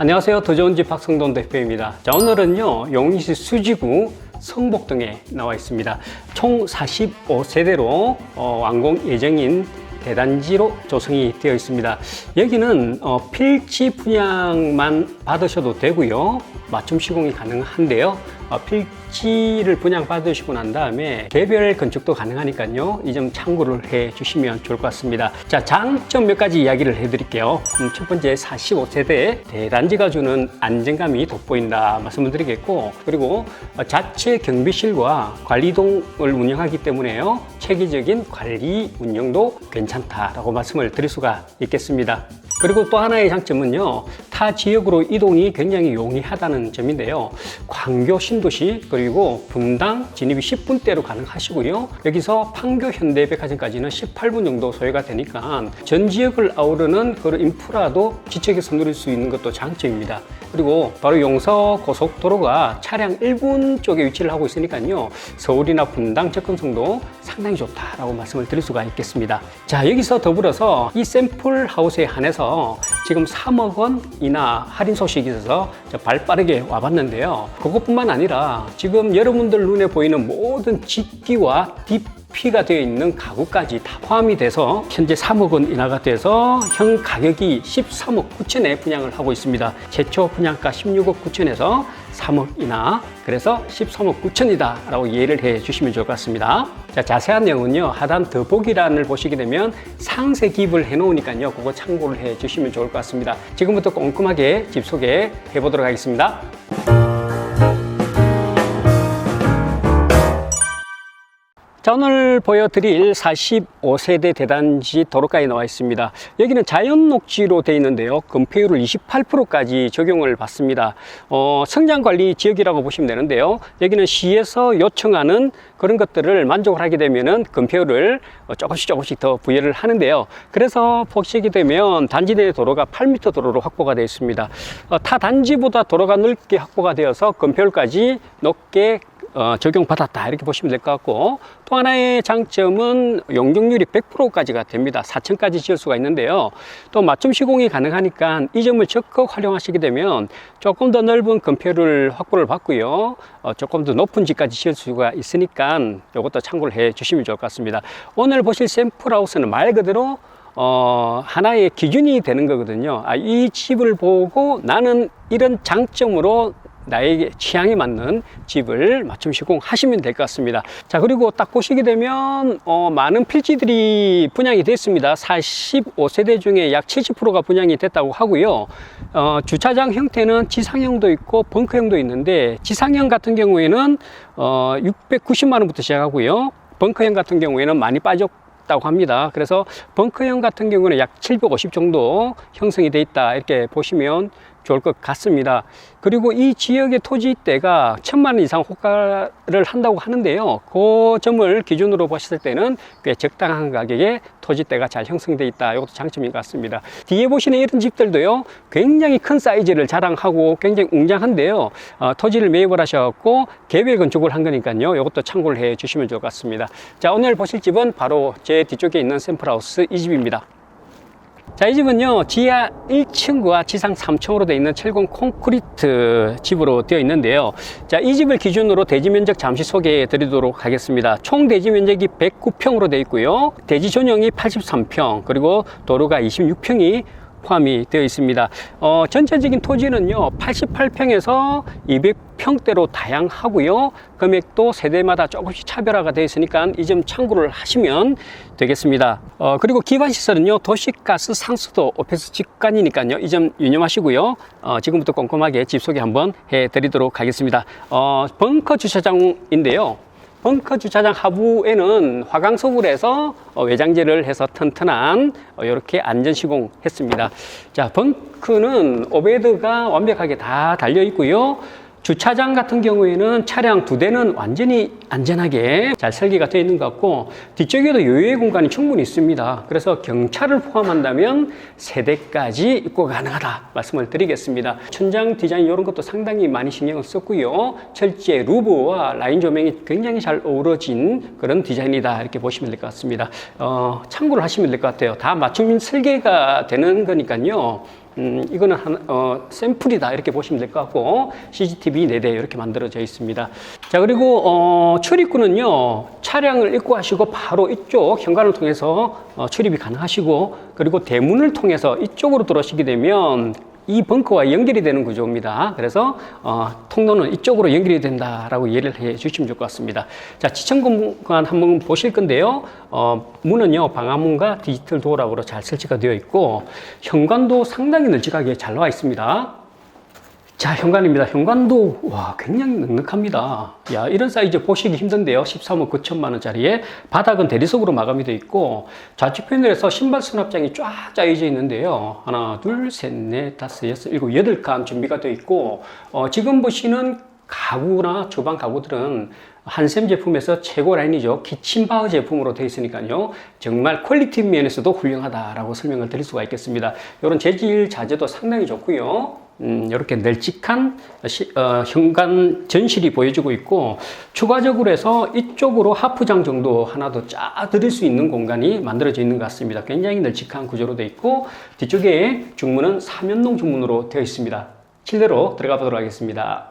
안녕하세요. 더 좋은 집 박성돈 대표입니다. 자, 오늘은요, 용인시 수지구 성복동에 나와 있습니다. 총 45세대로 어, 완공 예정인 대단지로 조성이 되어 있습니다. 여기는 어, 필지 분양만 받으셔도 되고요. 맞춤 시공이 가능한데요. 어, 필 지를 분양 받으시고 난 다음에 개별 건축도 가능하니까요. 이 점 참고를 해 주시면 좋을 것 같습니다. 자, 장점 몇 가지 이야기를 해 드릴게요. 음, 첫 번째 45세대 대단지가 주는 안정감이 돋보인다 말씀을 드리겠고 그리고 어, 자체 경비실과 관리동을 운영하기 때문에요. 체계적인 관리 운영도 괜찮다라고 말씀을 드릴 수가 있겠습니다. 그리고 또 하나의 장점은요, 타 지역으로 이동이 굉장히 용이하다는 점인데요. 광교 신도시 그리고 분당 진입이 10분대로 가능하시고요. 여기서 판교 현대백화점까지는 18분 정도 소요가 되니까 전 지역을 아우르는 그런 인프라도 지척에서 누릴 수 있는 것도 장점입니다. 그리고 바로 용서 고속도로가 차량 1분 쪽에 위치를 하고 있으니까요. 서울이나 분당 접근성도 상당히 좋다라고 말씀을 드릴 수가 있겠습니다. 자, 여기서 더불어서 이 샘플 하우스에 한해서 지금 3억 원 이나 할인 소식이 있어서 발 빠르게 와봤는데요. 그것뿐만 아니라 지금 여러분들 눈에 보이는 모든 집기와 딥 피가 되어 있는 가구까지 다 포함이 돼서 현재 3억 원 인하가 돼서 현 가격이 13억 9천에 분양을 하고 있습니다. 최초 분양가 16억 9천에서 3억 인하 그래서 13억 9천이다 라고 이해를 해 주시면 좋을 것 같습니다. 자, 자세한 내용은요 하단 더보기란을 보시게 되면 상세 기입을 해 놓으니까요 그거 참고를 해 주시면 좋을 것 같습니다. 지금부터 꼼꼼하게 집 소개해 보도록 하겠습니다. 자, 오늘 보여드릴 45세대 대단지 도로가에 나와 있습니다. 여기는 자연 녹지로 되어 있는데요. 건폐율을 28%까지 적용을 받습니다. 어, 성장관리 지역이라고 보시면 되는데요. 여기는 시에서 요청하는 그런 것들을 만족을 하게 되면은 건폐율을 조금씩 조금씩 더 부여를 하는데요. 그래서 보시게 되면 단지 내 도로가 8m 도로로 확보가 되어 있습니다. 어, 타 단지보다 도로가 넓게 확보가 되어서 건폐율까지 높게 어, 적용받았다. 이렇게 보시면 될 것 같고 또 하나의 장점은 용적률이 100%까지가 됩니다. 4층까지 지을 수가 있는데요. 또 맞춤 시공이 가능하니까 이 점을 적극 활용하시게 되면 조금 더 넓은 건폐율을 확보를 받고요. 어, 조금 더 높은 집까지 지을 수가 있으니까 이것도 참고를 해 주시면 좋을 것 같습니다. 오늘 보실 샘플하우스는 말 그대로 어, 하나의 기준이 되는 거거든요. 아, 이 집을 보고 나는 이런 장점으로 나에게 취향에 맞는 집을 맞춤 시공하시면 될 것 같습니다. 자, 그리고 딱 보시게 되면, 어, 많은 필지들이 분양이 됐습니다. 45세대 중에 약 70%가 분양이 됐다고 하고요. 어, 주차장 형태는 지상형도 있고 벙커형도 있는데, 지상형 같은 경우에는, 어, 690만원부터 시작하고요. 벙커형 같은 경우에는 많이 빠졌고, 다고 합니다. 그래서 벙커형 같은 경우는 약 750 정도 형성이 돼 있다 이렇게 보시면 좋을 것 같습니다. 그리고 이 지역의 토지대가 천만 원 이상 호가를 한다고 하는데요. 그 점을 기준으로 보셨을 때는 꽤 적당한 가격에 토지대가 잘 형성돼 있다. 이것도 장점인 것 같습니다. 뒤에 보시는 이런 집들도요. 굉장히 큰 사이즈를 자랑하고 굉장히 웅장한데요. 어, 토지를 매입을 하셔갖고 개별 건축을 한 거니까요. 이것도 참고를 해 주시면 좋을 것 같습니다. 자, 오늘 보실 집은 바로 제 뒤쪽에 있는 샘플하우스 이 집입니다. 자, 이 집은요, 지하 1층과 지상 3층으로 되어 있는 철근 콘크리트 집으로 되어 있는데요. 자, 이 집을 기준으로 대지 면적 잠시 소개해 드리도록 하겠습니다. 총 대지 면적이 109평으로 되어 있고요. 대지 전용이 83평, 그리고 도로가 26평이 포함이 되어 있습니다. 어, 전체적인 토지는요, 88평에서 200평대로 다양하고요. 금액도 세대마다 조금씩 차별화가 되어 있으니까 이 점 참고를 하시면 되겠습니다. 어, 그리고 기반 시설은요, 도시가스 상수도 오피스 직관이니까요. 이 점 유념하시고요. 어, 지금부터 꼼꼼하게 집 소개 한번 해 드리도록 하겠습니다. 어, 벙커 주차장인데요. 벙커 주차장 하부에는 화강석으로 해서 어, 외장재를 해서 튼튼한 이렇게 안전 시공 했습니다. 자, 벙커는 오베드가 완벽하게 다 달려 있고요. 주차장 같은 경우에는 차량 두 대는 완전히 안전하게 잘 설계가 되어 있는 것 같고 뒤쪽에도 여유의 공간이 충분히 있습니다. 그래서 경차를 포함한다면 세 대까지 입고 가능하다 말씀을 드리겠습니다. 천장 디자인 이런 것도 상당히 많이 신경을 썼고요. 철제 루브와 라인 조명이 굉장히 잘 어우러진 그런 디자인이다 이렇게 보시면 될 것 같습니다. 어, 참고를 하시면 될 것 같아요. 다 맞춤 설계가 되는 거니까요. 음, 이거는 한, 어, 샘플이다 이렇게 보시면 될 것 같고 CCTV 4대 이렇게 만들어져 있습니다. 자 그리고 어, 출입구는요 차량을 입고하시고 바로 이쪽 현관을 통해서 어, 출입이 가능하시고 그리고 대문을 통해서 이쪽으로 들어오시게 되면 이 벙커와 연결이 되는 구조입니다. 그래서 어, 통로는 이쪽으로 연결이 된다라고 이해를 해 주시면 좋을 것 같습니다. 자, 지청 공간 한번 보실 건데요. 어, 문은요, 방화문과 디지털 도어락으로 잘 설치가 되어 있고, 현관도 상당히 널찍하게 잘 나와 있습니다. 자, 현관입니다. 현관도, 와, 굉장히 넉넉합니다. 야, 이런 사이즈 보시기 힘든데요. 13억 9천만 원짜리에 바닥은 대리석으로 마감이 되어 있고, 좌측 패널에서 신발 수납장이 쫙 짜여져 있는데요. 하나, 둘, 셋, 넷, 다섯, 여섯, 일곱, 여덟 칸 준비가 되어 있고, 어, 지금 보시는 가구나 주방 가구들은 한샘 제품에서 최고 라인이죠. 키친바흐 제품으로 되어 있으니까요. 정말 퀄리티 면에서도 훌륭하다라고 설명을 드릴 수가 있겠습니다. 이런 재질 자재도 상당히 좋고요. 음, 이렇게 널찍한 시, 어, 현관 전실이 보여지고 있고 추가적으로 해서 이쪽으로 하프장 정도 하나 더 짜드릴 수 있는 공간이 만들어져 있는 것 같습니다. 굉장히 널찍한 구조로 되어 있고 뒤쪽에 중문은 삼연동 중문으로 되어 있습니다. 실내로 들어가 보도록 하겠습니다.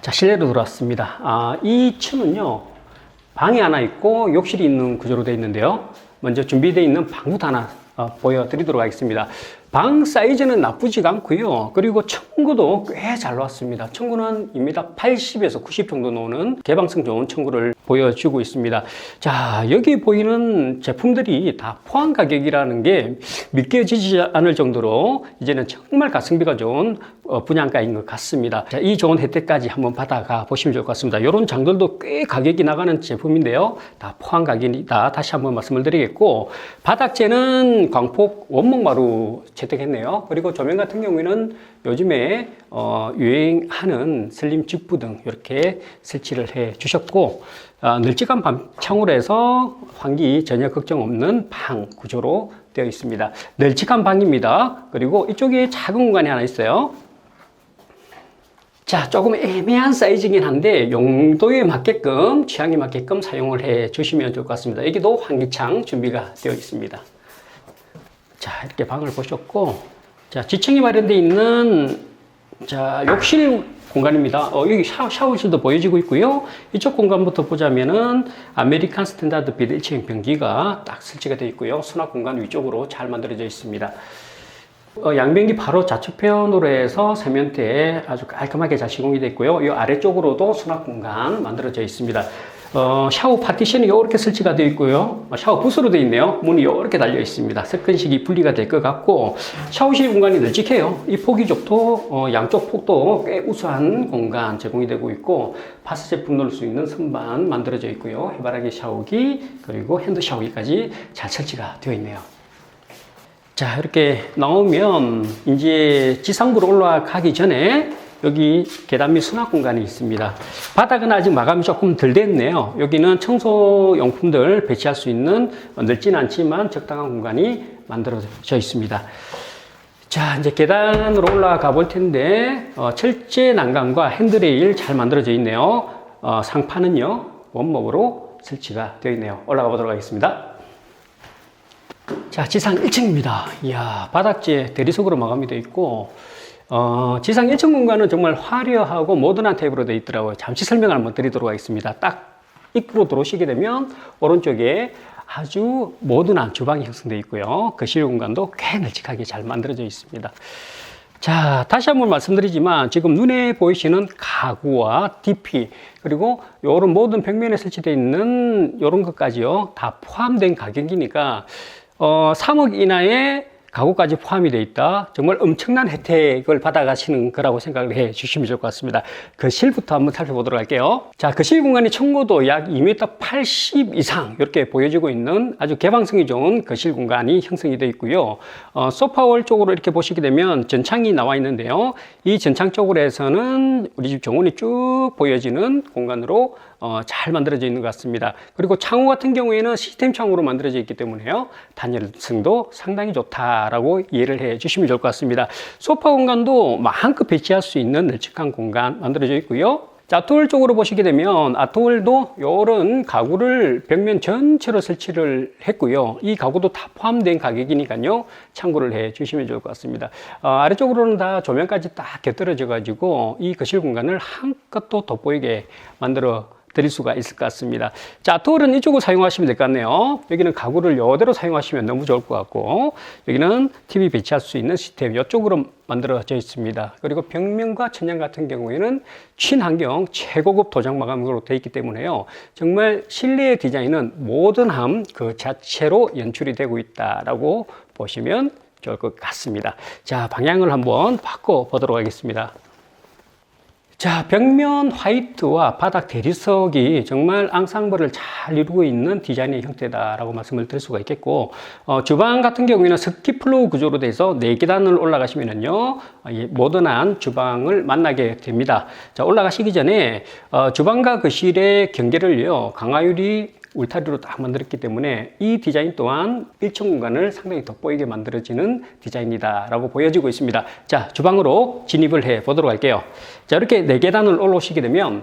자, 실내로 들어왔습니다. 아, 이 층은요, 방이 하나 있고 욕실이 있는 구조로 되어 있는데요. 먼저 준비되어 있는 방부터 하나 어, 보여드리도록 하겠습니다. 방 사이즈는 나쁘지가 않고요. 그리고 청구도 꽤 잘 나왔습니다. 청구는 2m 80에서 90 정도 나오는 개방성 좋은 청구를 보여주고 있습니다. 자, 여기 보이는 제품들이 다 포함 가격이라는 게 믿겨지지 않을 정도로 이제는 정말 가성비가 좋은 어, 분양가인 것 같습니다. 자, 이 좋은 혜택까지 한번 받아가 보시면 좋을 것 같습니다. 이런 장들도 꽤 가격이 나가는 제품인데요. 다 포함 가격이다. 다시 한번 말씀을 드리겠고, 바닥재는 광폭 원목마루 채택했네요. 그리고 조명 같은 경우에는 요즘에 어, 유행하는 슬림 직부 등 이렇게 설치를 해 주셨고, 아, 널찍한 밤창으로 해서 환기 전혀 걱정 없는 방 구조로 되어 있습니다. 널찍한 방입니다. 그리고 이쪽에 작은 공간이 하나 있어요. 자, 조금 애매한 사이즈긴 한데 용도에 맞게끔 취향에 맞게끔 사용을 해 주시면 좋을 것 같습니다. 여기도 환기창 준비가 되어 있습니다. 자, 이렇게 방을 보셨고 자, 지층이 마련되어 있는 자, 욕실 공간입니다. 어, 여기 샤워, 샤워실도 보여지고 있고요. 이쪽 공간부터 보자면은 아메리칸 스탠다드 1층 변기가 딱 설치가 되어 있고요. 수납 공간 위쪽으로 잘 만들어져 있습니다. 어, 양변기 바로 좌측편으로 해서 세면대에 아주 깔끔하게 잘 시공이 되어 있고요. 이 아래쪽으로도 수납 공간 만들어져 있습니다. 어, 샤워 파티션이 이렇게 설치가 되어 있고요. 어, 샤워 부스로 되어 있네요. 문이 이렇게 달려 있습니다. 세컨식이 분리가 될 것 같고 샤워실 공간이 널찍해요. 이 폭이쪽도 어, 양쪽 폭도 꽤 우수한 공간 제공이 되고 있고 파스 제품 넣을 수 있는 선반 만들어져 있고요. 해바라기 샤워기 그리고 핸드 샤워기까지 잘 설치가 되어 있네요. 자, 이렇게 나오면 이제 지상부로 올라가기 전에 여기 계단 및 수납 공간이 있습니다. 바닥은 아직 마감이 조금 덜 됐네요. 여기는 청소용품들 배치할 수 있는 넓진 않지만 적당한 공간이 만들어져 있습니다. 자, 이제 계단으로 올라가 볼 텐데, 어, 철제 난간과 핸드레일 잘 만들어져 있네요. 어, 상판은요, 원목으로 설치가 되어 있네요. 올라가 보도록 하겠습니다. 자, 지상 1층입니다. 이야, 바닥재 대리석으로 마감이 되어 있고, 어, 지상 1층 공간은 정말 화려하고 모던한 타입으로 되어 있더라고요. 잠시 설명을 한번 드리도록 하겠습니다. 딱 입구로 들어오시게 되면 오른쪽에 아주 모던한 주방이 형성되어 있고요. 거실 공간도 꽤 널찍하게 잘 만들어져 있습니다. 자, 다시 한번 말씀드리지만 지금 눈에 보이시는 가구와 DP 그리고 이런 모든 벽면에 설치되어 있는 이런 것까지요. 다 포함된 가격이니까 어, 3억 이나의 가구까지 포함이 되어 있다. 정말 엄청난 혜택을 받아가시는 거라고 생각을 해 주시면 좋을 것 같습니다. 그 실부터 한번 살펴보도록 할게요. 자, 그 실 공간이 청구도 약 2m 80 이상 이렇게 보여지고 있는 아주 개방성이 좋은 거실 공간이 형성이 되어 있고요. 어, 소파월 쪽으로 이렇게 보시게 되면 전창이 나와 있는데요. 이 전창 쪽으로 해서는 우리 집 정원이 쭉 보여지는 공간으로 어, 잘 만들어져 있는 것 같습니다. 그리고 창호 같은 경우에는 시스템 창호로 만들어져 있기 때문에요. 단열성도 상당히 좋다라고 이해를 해 주시면 좋을 것 같습니다. 소파 공간도 마음껏 배치할 수 있는 널찍한 공간 만들어져 있고요. 자, 아트월 쪽으로 보시게 되면 아트월도 이런 가구를 벽면 전체로 설치를 했고요. 이 가구도 다 포함된 가격이니까요. 참고를 해 주시면 좋을 것 같습니다. 어, 아래쪽으로는 다 조명까지 딱 곁들여져 가지고 이 거실 공간을 한껏 또 돋보이게 만들어 드릴 수가 있을 것 같습니다. 자, 아트월은 이쪽을 사용하시면 될 것 같네요. 여기는 가구를 이대로 사용하시면 너무 좋을 것 같고 여기는 TV 배치할 수 있는 시스템 이쪽으로 만들어져 있습니다. 그리고 벽면과 천장 같은 경우에는 친환경 최고급 도장 마감으로 되어 있기 때문에요. 정말 실내 디자인은 모던함 그 자체로 연출이 되고 있다라고 보시면 좋을 것 같습니다. 자, 방향을 한번 바꿔 보도록 하겠습니다. 자, 벽면 화이트와 바닥 대리석이 정말 앙상블을 잘 이루고 있는 디자인의 형태다라고 말씀을 드릴 수가 있겠고, 어, 주방 같은 경우에는 스키 플로우 구조로 돼서 4계단을 올라가시면은요, 어, 이 모던한 주방을 만나게 됩니다. 자, 올라가시기 전에, 어, 주방과 거실의 경계를요, 강화유리 울타리로 딱 만들었기 때문에 이 디자인 또한 1층 공간을 상당히 돋보이게 만들어지는 디자인이다라고 보여지고 있습니다. 자, 주방으로 진입을 해 보도록 할게요. 자, 이렇게 네 계단을 올라오시게 되면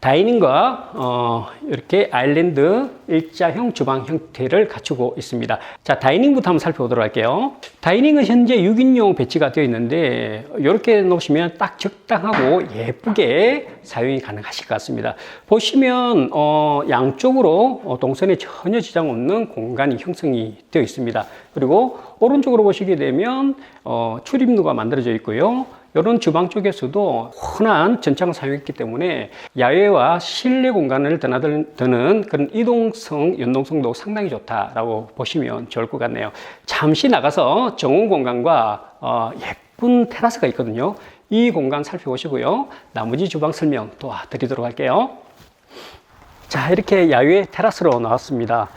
다이닝과 어, 이렇게 아일랜드 일자형 주방 형태를 갖추고 있습니다. 자, 다이닝부터 한번 살펴보도록 할게요. 다이닝은 현재 6인용 배치가 되어 있는데 이렇게 놓으시면 딱 적당하고 예쁘게 사용이 가능하실 것 같습니다. 보시면 어, 양쪽으로 어, 동선에 전혀 지장 없는 공간이 형성이 되어 있습니다. 그리고 오른쪽으로 보시게 되면 어, 출입로가 만들어져 있고요. 이런 주방 쪽에서도 흔한 전창을 사용했기 때문에 야외와 실내 공간을 드나드는 그런 이동성, 연동성도 상당히 좋다라고 보시면 좋을 것 같네요. 잠시 나가서 정원 공간과 어, 예쁜 테라스가 있거든요. 이 공간 살펴보시고요. 나머지 주방 설명 도와드리도록 할게요. 자, 이렇게 야외 테라스로 나왔습니다.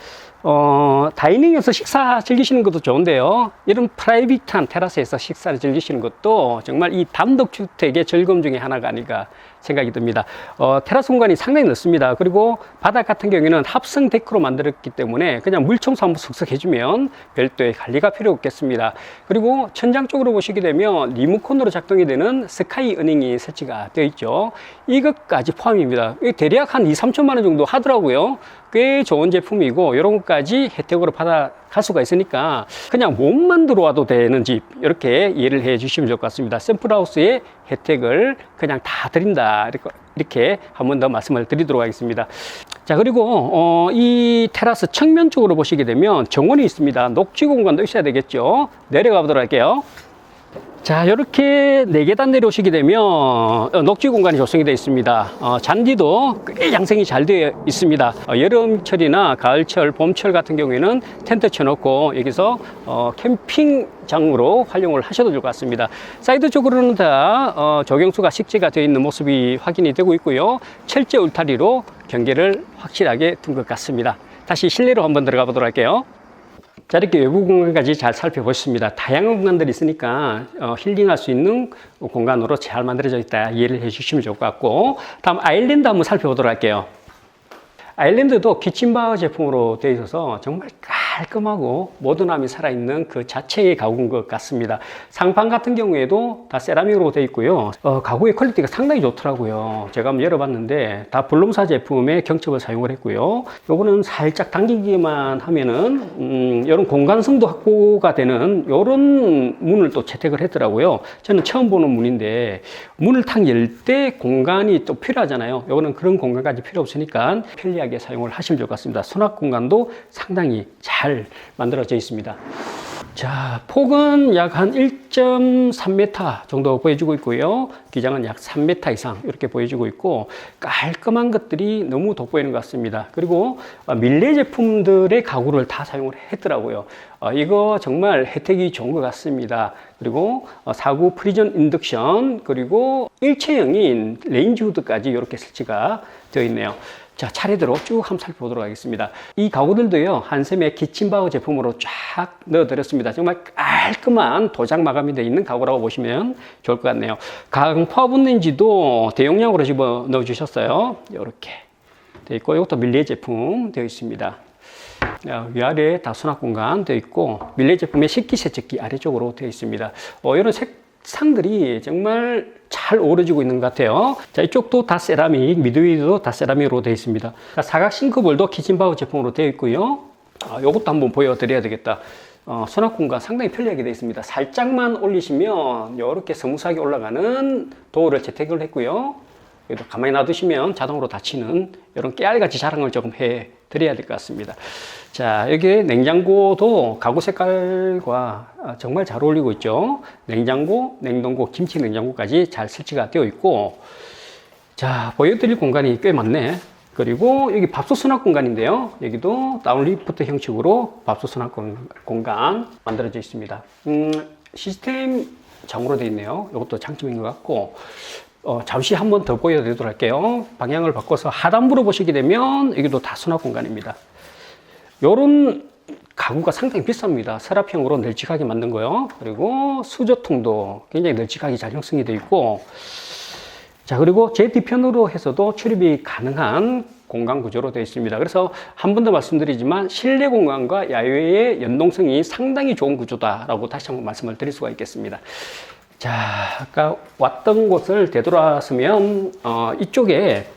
어, 다이닝에서 식사 즐기시는 것도 좋은데요. 이런 프라이빗한 테라스에서 식사를 즐기시는 것도 정말 이 단독주택의 즐거움 중에 하나가 아닐까 생각이 듭니다. 어, 테라스 공간이 상당히 넓습니다. 그리고 바닥 같은 경우에는 합성 데크로 만들었기 때문에 그냥 물 청소 한번 슥슥 해주면 별도의 관리가 필요 없겠습니다. 그리고 천장 쪽으로 보시게 되면 리모컨으로 작동이 되는 스카이 은행이 설치가 되어 있죠. 이것까지 포함입니다. 대략 한 2, 3천만 원 정도 하더라고요. 꽤 좋은 제품이고 이런 것까지 혜택으로 받아 갈 수가 있으니까 그냥 몸만 들어와도 되는 집 이렇게 이해를 해 주시면 좋을 것 같습니다. 샘플하우스의 혜택을 그냥 다 드린다 이렇게 한 번 더 말씀을 드리도록 하겠습니다. 자 그리고 어, 이 테라스 측면 쪽으로 보시게 되면 정원이 있습니다. 녹지 공간도 있어야 되겠죠. 내려가 보도록 할게요. 자, 이렇게 네 계단 내려오시게 되면 어, 녹지 공간이 조성이 되어 있습니다. 어, 잔디도 꽤 양생이 잘 되어 있습니다. 어, 여름철이나 가을철, 봄철 같은 경우에는 텐트 쳐놓고 여기서 어, 캠핑장으로 활용을 하셔도 될 것 같습니다. 사이드 쪽으로는 다 어, 조경수가 식재가 되어 있는 모습이 확인이 되고 있고요. 철제 울타리로 경계를 확실하게 둔 것 같습니다. 다시 실내로 한번 들어가 보도록 할게요. 자, 이렇게 외부 공간까지 잘 살펴보셨습니다. 다양한 공간들이 있으니까 어, 힐링할 수 있는 공간으로 잘 만들어져 있다 이해를 해 주시면 좋을 것 같고 다음 아일랜드 한번 살펴보도록 할게요. 아일랜드도 키친바우 제품으로 되어 있어서 정말 깔끔하고 모던함이 살아있는 그 자체의 가구인 것 같습니다. 상판 같은 경우에도 다 세라믹으로 되어 있고요. 어, 가구의 퀄리티가 상당히 좋더라고요. 제가 한번 열어봤는데 다 블룸사 제품의 경첩을 사용을 했고요. 요거는 살짝 당기기만 하면은 음, 이런 공간성도 확보가 되는 이런 문을 또 채택을 했더라고요. 저는 처음 보는 문인데 문을 탁 열 때 공간이 또 필요하잖아요. 요거는 그런 공간까지 필요 없으니까 편리하게 사용을 하시면 좋을 것 같습니다. 수납 공간도 상당히 잘 만들어져 있습니다. 자, 폭은 약 한 1.3m 정도 보여주고 있고요. 기장은 약 3m 이상 이렇게 보여주고 있고 깔끔한 것들이 너무 돋보이는 것 같습니다. 그리고 어, 밀레 제품들의 가구를 다 사용을 했더라고요. 어, 이거 정말 혜택이 좋은 것 같습니다. 그리고 어, 사구 프리전 인덕션 그리고 일체형인 레인지 후드까지 이렇게 설치가 되어 있네요. 자, 차례대로 쭉 한번 살펴보도록 하겠습니다. 이 가구들도요, 한샘의 키친바우 제품으로 쫙 넣어드렸습니다. 정말 깔끔한 도장 마감이 되어 있는 가구라고 보시면 좋을 것 같네요. 강파 붙는지도 대용량으로 집어 넣어주셨어요. 이렇게 되어 있고, 이것도 밀리의 제품 되어 있습니다. 위아래 다 수납 공간 되어 있고 밀레 제품의 식기 세척기 아래쪽으로 되어 있습니다. 어, 이런 색 상들이 정말 잘 어우러지고 있는 것 같아요. 자, 이쪽도 다 세라믹, 미드위도 다 세라믹으로 되어 있습니다. 자, 사각 싱크볼도 키친바우 제품으로 되어 있고요. 아, 요것도 한번 보여드려야 되겠다. 어, 수납 공간 상당히 편리하게 되어 있습니다. 살짝만 올리시면 이렇게 스무스하게 올라가는 도어를 채택을 했고요. 그래도 가만히 놔두시면 자동으로 닫히는 이런 깨알같이 자랑을 조금 해 드려야 될 것 같습니다. 자, 여기 냉장고도 가구 색깔과 아, 정말 잘 어울리고 있죠. 냉장고, 냉동고, 김치 냉장고까지 잘 설치가 되어 있고, 자, 보여드릴 공간이 꽤 많네. 그리고 여기 밥솥 수납 공간인데요. 여기도 다운리프트 형식으로 밥솥 수납 공- 공간 만들어져 있습니다. 음, 시스템 장으로 되어 있네요. 이것도 장점인 것 같고, 어, 잠시 한 번 더 보여드리도록 할게요. 방향을 바꿔서 하단부로 보시게 되면 여기도 다 수납 공간입니다. 요런 가구가 상당히 비쌉니다. 서랍형으로 널찍하게 만든 거요. 그리고 수저통도 굉장히 널찍하게 잘 형성이 되어 있고, 자, 그리고 제 뒤편으로 해서도 출입이 가능한 공간 구조로 되어 있습니다. 그래서 한 번 더 말씀드리지만 실내 공간과 야외의 연동성이 상당히 좋은 구조다라고 다시 한번 말씀을 드릴 수가 있겠습니다. 자, 아까 왔던 곳을 되돌아서면 어, 이쪽에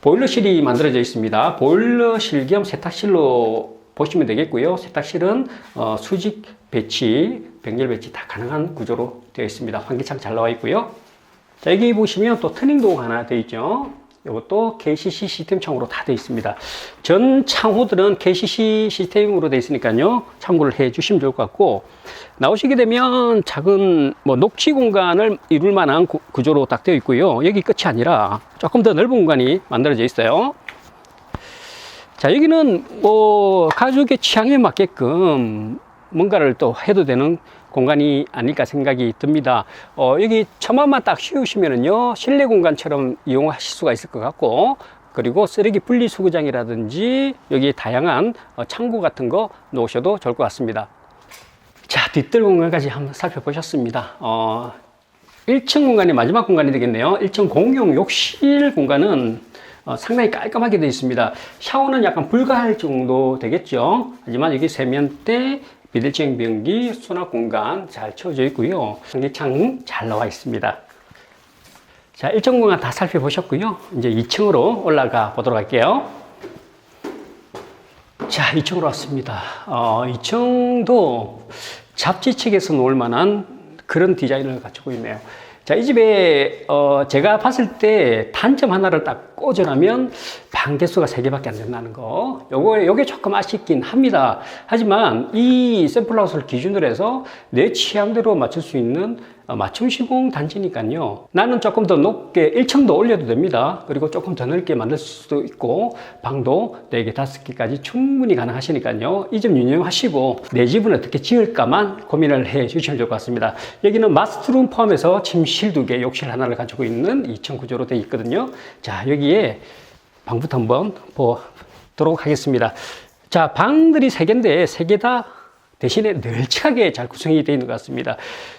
보일러실이 만들어져 있습니다. 보일러실 겸 세탁실로 보시면 되겠고요. 세탁실은 어, 수직 배치, 병렬 배치 다 가능한 구조로 되어 있습니다. 환기창 잘 나와 있고요. 자, 여기 보시면 또 터닝도 하나 되어 있죠. 이것도 KCC 시스템 창으로 다 되어 있습니다. 전 창호들은 KCC 시스템으로 되어 있으니까요. 참고를 해 주시면 좋을 것 같고, 나오시게 되면 작은 뭐 녹지 공간을 이룰 만한 구, 구조로 딱 되어 있고요. 여기 끝이 아니라 조금 더 넓은 공간이 만들어져 있어요. 자, 여기는 뭐 가족의 취향에 맞게끔 뭔가를 또 해도 되는 공간이 아닐까 생각이 듭니다. 어, 여기 처마만 딱 씌우시면은요, 실내 공간처럼 이용하실 수가 있을 것 같고, 그리고 쓰레기 분리수거장이라든지 여기 다양한 어, 창고 같은 거 놓으셔도 좋을 것 같습니다. 자, 뒷뜰 공간까지 한번 살펴보셨습니다. 어, 1층 공간이 마지막 공간이 되겠네요. 1층 공용 욕실 공간은 어, 상당히 깔끔하게 되어 있습니다. 샤워는 약간 불가할 정도 되겠죠. 하지만 여기 세면대, 비대칭 변기, 수납 공간 잘 채워져 있고요. 전기창 잘 나와 있습니다. 자, 1층 공간 다 살펴보셨고요. 이제 2층으로 올라가 보도록 할게요. 자, 2층으로 왔습니다. 어, 2층도 잡지 책에서 놓을 만한 그런 디자인을 갖추고 있네요. 자, 이 집에, 어, 제가 봤을 때 단점 하나를 딱 꽂으라면 방 개수가 3개밖에 안 된다는 거. 요거, 요게 조금 아쉽긴 합니다. 하지만 이 샘플 하우스를 기준으로 해서 내 취향대로 맞출 수 있는 어, 맞춤 시공 단지니까요. 나는 조금 더 높게 1층도 올려도 됩니다. 그리고 조금 더 넓게 만들 수도 있고, 방도 4개, 5개까지 충분히 가능하시니까요. 이 점 유념하시고, 내 집은 어떻게 지을까만 고민을 해 주시면 좋을 것 같습니다. 여기는 마스터룸 포함해서 침실 2개, 욕실 하나를 가지고 있는 2층 구조로 되어 있거든요. 자, 여기에 방부터 한번 보도록 하겠습니다. 자, 방들이 3개인데, 3개 다 대신에 널찍하게 잘 구성이 되어 있는 것 같습니다.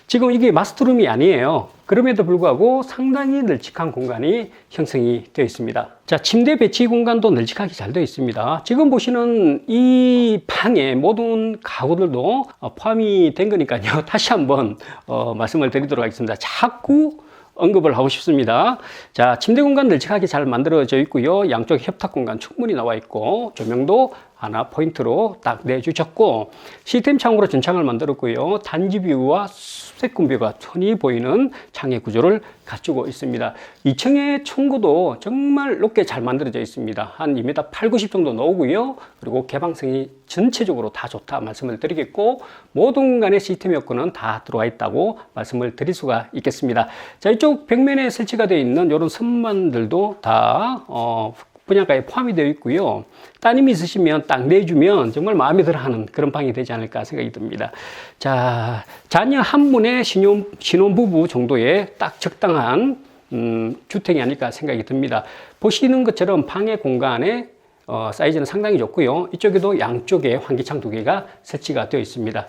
지금 이게 마스터룸이 아니에요. 그럼에도 불구하고 상당히 널찍한 공간이 형성이 되어 있습니다. 자, 침대 배치 공간도 널찍하게 잘 되어 있습니다. 지금 보시는 이 방의 모든 가구들도 어, 포함이 된 거니까요. 다시 한번 어, 말씀을 드리도록 하겠습니다. 자꾸 언급을 하고 싶습니다. 자, 침대 공간 널찍하게 잘 만들어져 있고요. 양쪽 협탁 공간 충분히 나와 있고, 조명도 하나 포인트로 딱 내주셨고, 시스템 창으로 전창을 만들었고요. 단지 뷰와 수색군 뷰가 천히 보이는 창의 구조를 갖추고 있습니다. 2층의 청구도 정말 높게 잘 만들어져 있습니다. 한 2m 8, 90 정도 나오고요. 그리고 개방성이 전체적으로 다 좋다 말씀을 드리겠고, 모든 공간의 시스템 여건은 다 들어와 있다고 말씀을 드릴 수가 있겠습니다. 자, 이쪽 벽면에 설치가 되어 있는 이런 선반들도 다, 어, 분양가에 포함이 되어 있고요. 따님이 있으시면 딱 내주면 정말 마음에 들어 하는 그런 방이 되지 않을까 생각이 듭니다. 자, 자녀 한 분의 신혼, 신혼부부 정도의 딱 적당한, 음, 주택이 아닐까 생각이 듭니다. 보시는 것처럼 방의 공간에 어, 사이즈는 상당히 좋고요. 이쪽에도 양쪽에 환기창 두 개가 설치가 되어 있습니다.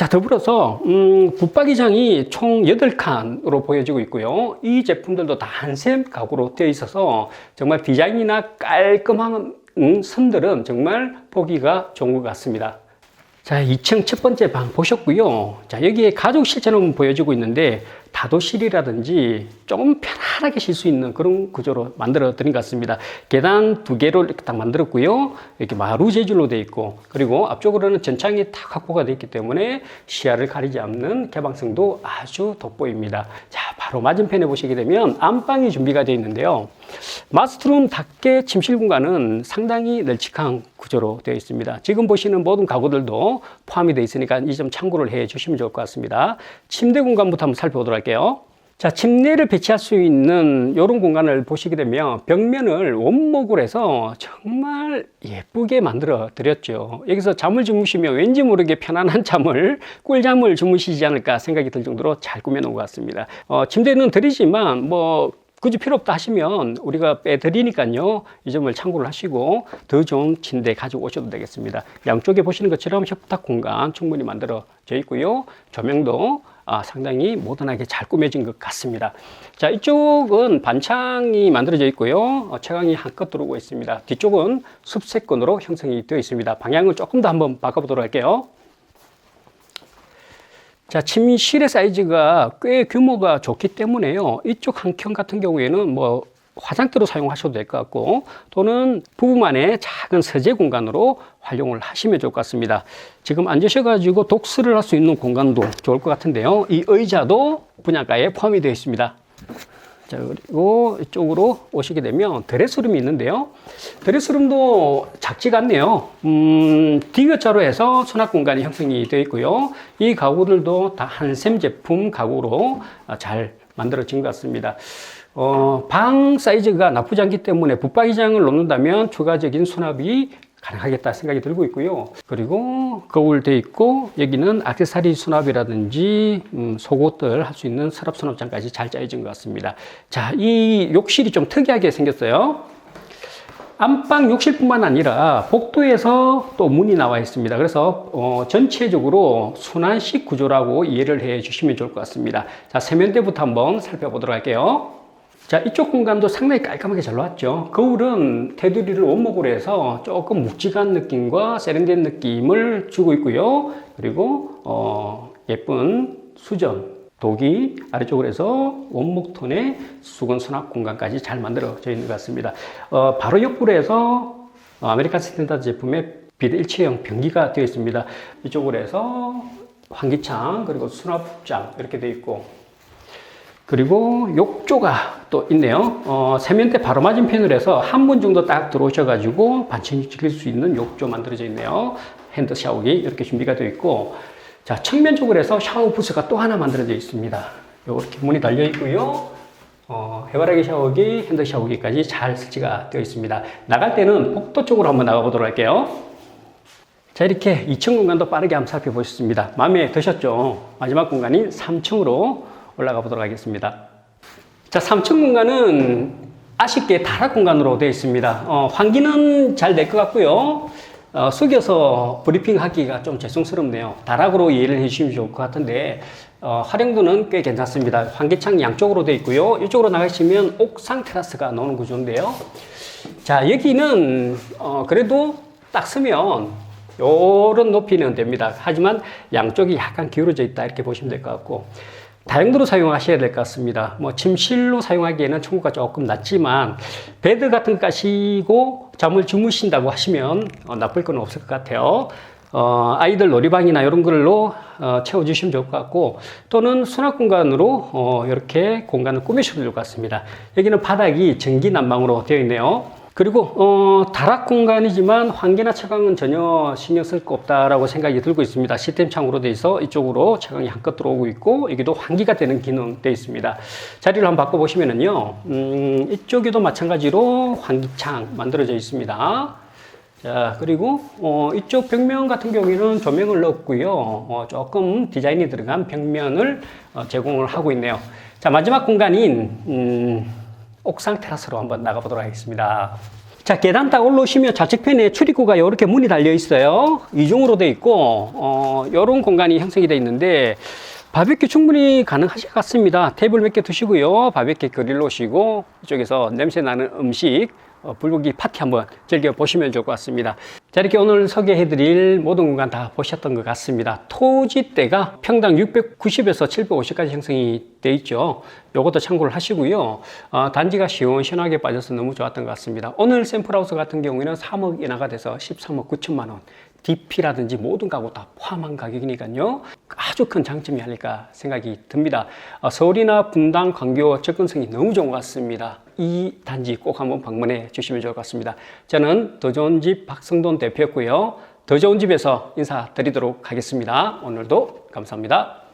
자, 더불어서, 음, 붙박이장이 총 8칸으로 보여지고 있고요. 이 제품들도 다 한샘 가구로 되어 있어서 정말 디자인이나 깔끔한 음, 선들은 정말 보기가 좋은 것 같습니다. 자, 2층 첫 번째 방 보셨고요. 자, 여기에 가족 실처럼 보여지고 있는데 다도실이라든지 조금 편안하게 쉴 수 있는 그런 구조로 만들어 드린 것 같습니다. 계단 두 개로 이렇게 딱 만들었고요. 이렇게 마루 재질로 되어 있고 그리고 앞쪽으로는 전창이 탁 확보가 되어 있기 때문에 시야를 가리지 않는 개방성도 아주 돋보입니다. 자, 바로 맞은편에 보시게 되면 안방이 준비가 되어 있는데요. 마스터룸 닫게 침실 공간은 상당히 널찍한 구조로 되어 있습니다. 지금 보시는 모든 가구들도 포함이 되어 있으니까 이 점 참고를 해 주시면 좋을 것 같습니다. 침대 공간부터 한번 살펴보도록 할게요. 자, 침대를 배치할 수 있는 이런 공간을 보시게 되면 벽면을 원목으로 해서 정말 예쁘게 만들어 드렸죠. 여기서 잠을 주무시면 왠지 모르게 편안한 잠을, 꿀잠을 주무시지 않을까 생각이 들 정도로 잘 꾸며놓은 것 같습니다. 어, 침대는 드리지만 뭐 굳이 필요 없다 하시면 우리가 빼드리니까요. 이 점을 참고를 하시고 더 좋은 침대 가지고 오셔도 되겠습니다. 양쪽에 보시는 것처럼 협탁 공간 충분히 만들어져 있고요. 조명도 아, 상당히 모던하게 잘 꾸며진 것 같습니다. 자, 이쪽은 반창이 만들어져 있고요. 어, 채광이 한껏 들어오고 있습니다. 뒤쪽은 숲세권으로 형성이 되어 있습니다. 방향을 조금 더 한번 바꿔보도록 할게요. 자, 침실의 사이즈가 꽤 규모가 좋기 때문에요. 이쪽 한 켠 같은 경우에는 뭐 화장대로 사용하셔도 될 것 같고 또는 부부만의 작은 서재 공간으로 활용을 하시면 좋을 것 같습니다. 지금 앉으셔가지고 독서를 할 수 있는 공간도 좋을 것 같은데요. 이 의자도 분양가에 포함이 되어 있습니다. 자, 그리고 이쪽으로 오시게 되면 드레스룸이 있는데요. 드레스룸도 작지가 않네요. 음, 디귿자로 해서 수납 공간이 형성이 되어 있고요. 이 가구들도 다 한샘 제품 가구로 잘 만들어진 것 같습니다. 어, 방 사이즈가 나쁘지 않기 때문에 붙박이장을 놓는다면 추가적인 수납이 가능하겠다 생각이 들고 있고요. 그리고 거울 돼 있고 여기는 액세서리 수납이라든지 음, 속옷들 할 수 있는 서랍 수납장까지 잘 짜여진 것 같습니다. 자, 이 욕실이 좀 특이하게 생겼어요. 안방 욕실뿐만 아니라 복도에서 또 문이 나와 있습니다. 그래서 어, 전체적으로 순환식 구조라고 이해를 해 주시면 좋을 것 같습니다. 자, 세면대부터 한번 살펴보도록 할게요. 자, 이쪽 공간도 상당히 깔끔하게 잘 나왔죠. 거울은 테두리를 원목으로 해서 조금 묵직한 느낌과 세련된 느낌을 주고 있고요. 그리고 어, 예쁜 수전, 독이 아래쪽으로 해서 원목 톤의 수건 수납 공간까지 잘 만들어져 있는 것 같습니다. 어, 바로 옆으로 해서 아메리칸 스탠다드 제품의 비대 일체형 변기가 되어 있습니다. 이쪽으로 해서 환기창 그리고 수납장 이렇게 되어 있고 그리고 욕조가 또 있네요. 어, 세면대 바로 맞은편으로 해서 한 분 정도 딱 들어오셔가지고 반찬이 즐길 수 있는 욕조 만들어져 있네요. 핸드 샤워기 이렇게 준비가 되어 있고, 자, 측면 쪽으로 해서 샤워 부스가 또 하나 만들어져 있습니다. 이렇게 문이 달려 있고요. 어, 해바라기 샤워기, 핸드 샤워기까지 잘 설치가 되어 있습니다. 나갈 때는 복도 쪽으로 한번 나가보도록 할게요. 자, 이렇게 2층 공간도 빠르게 한번 살펴보셨습니다. 마음에 드셨죠? 마지막 공간인 3층으로 올라가 보도록 하겠습니다. 자, 3층 공간은 아쉽게 다락 공간으로 되어 있습니다. 어, 환기는 잘 될 것 같고요. 어, 숙여서 브리핑 하기가 좀 죄송스럽네요. 다락으로 이해를 해주시면 좋을 것 같은데, 어, 활용도는 꽤 괜찮습니다. 환기창 양쪽으로 되어 있고요. 이쪽으로 나가시면 옥상 테라스가 나오는 구조인데요. 자, 여기는, 어, 그래도 딱 쓰면 요런 높이는 됩니다. 하지만 양쪽이 약간 기울어져 있다. 이렇게 보시면 될 것 같고. 다용도로 사용하셔야 될 것 같습니다. 뭐 침실로 사용하기에는 청구가 조금 낮지만 베드 같은 거 까시고 잠을 주무신다고 하시면 어, 나쁠 건 없을 것 같아요. 어, 아이들 놀이방이나 이런 걸로 어, 채워주시면 좋을 것 같고 또는 수납 공간으로 어, 이렇게 공간을 꾸미셔도 좋을 것 같습니다. 여기는 바닥이 전기 난방으로 되어 있네요. 그리고 어, 다락 공간이지만 환기나 채광은 전혀 신경 쓸 거 없다라고 생각이 들고 있습니다. 시스템 창으로 돼 있어 이쪽으로 채광이 한껏 들어오고 있고 여기도 환기가 되는 기능 되어 있습니다. 자리를 한번 바꿔 보시면은요, 음, 이쪽에도 마찬가지로 환기창 만들어져 있습니다. 자, 그리고, 어, 이쪽 벽면 같은 경우에는 조명을 넣었고요. 어, 조금 디자인이 들어간 벽면을 어, 제공을 하고 있네요. 자, 마지막 공간인, 음, 옥상 테라스로 한번 나가보도록 하겠습니다. 자, 계단 딱 올라오시면 좌측편에 출입구가 이렇게 문이 달려 있어요. 이중으로 되어 있고, 어, 이런 공간이 형성이 되어 있는데, 바베큐 충분히 가능하실 것 같습니다. 테이블 몇 개 두시고요. 바베큐 그릴 놓으시고, 이쪽에서 냄새 나는 음식, 어, 불고기 파티 한번 즐겨 보시면 좋을 것 같습니다. 자, 이렇게 오늘 소개해 드릴 모든 공간 다 보셨던 것 같습니다. 토지대가 평당 690에서 750까지 형성이 돼 있죠. 요것도 참고를 하시고요. 어, 단지가 시원시원하게 빠져서 너무 좋았던 것 같습니다. 오늘 샘플하우스 같은 경우에는 3억 인하가 돼서 13억 9천만 원. DP라든지 모든 가구 다 포함한 가격이니까요. 아주 큰 장점이 아닐까 생각이 듭니다. 어, 서울이나 분당, 광교 접근성이 너무 좋은 것 같습니다. 이 단지 꼭 한번 방문해 주시면 좋을 것 같습니다. 저는 더 좋은 집 박성돈 대표였고요. 더 좋은 집에서 인사드리도록 하겠습니다. 오늘도 감사합니다.